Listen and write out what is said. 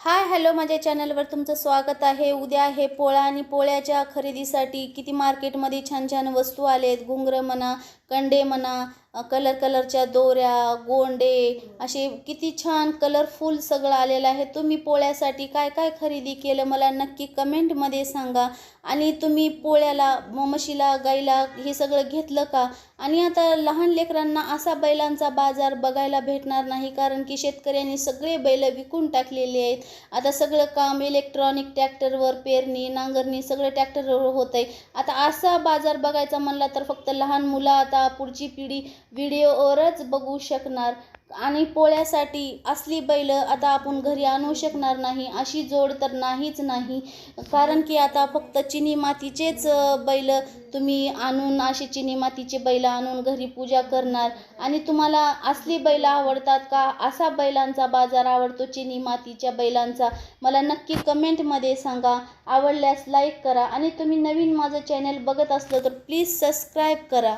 Hi hello माझ्या चॅनलवर तुमचं स्वागत आहे. उद्या आहे पोळा आणि पोळ्याच्या खरेदीसाठी किती मार्केटमध्ये छान छान वस्तू आले आहेत घुंगरं म्हणा कंडे म्हणा कलर कलरच्या दोऱ्या गोंडे असे किती छान कलरफुल सगळं आलेलं आहे. तुम्ही पोळ्यासाठी काय काय खरेदी केलं मला नक्की कमेंटमध्ये सांगा. आणि तुम्ही पोळ्याला म- म्हशीला गाईला हे सगळं घेतलं का? आणि आता लहान लेकरांना असा बैलांचा बाजार बघायला भेटणार नाही कारण की शेतकऱ्यांनी सगळे बैल विकून टाकलेले आहेत. आता सगळं काम इलेक्ट्रॉनिक ट्रॅक्टरवर पेरणी नांगरणी सगळं ट्रॅक्टरवर होत आहे आता असा बाजार बघायचा म्हणला तर फक्त लहान मुलं आता पुढची पिढी व्हिडिओवरच बघू शकणार. आणि पोळ्यासाठी असली बैल आता आपण घरी आणू शकणार नाही. अशी जोड तर नाहीच नाही. कारण की आता फक्त चिनी मातीचेच बैल तुम्ही आणून असे चिनी मातीचे बैल आणून घरी पूजा करणार. आणि तुम्हाला असली बैल आवडतात का? असा बैलांचा बाजार आवडतो चिनी मातीच्या बैलांचा. मला नक्की कमेंटमध्ये सांगा. आवडल्यास लाईक करा. आणि तुम्ही नवीन माझं चॅनल बघत असलं तर प्लीज सबस्क्राईब करा.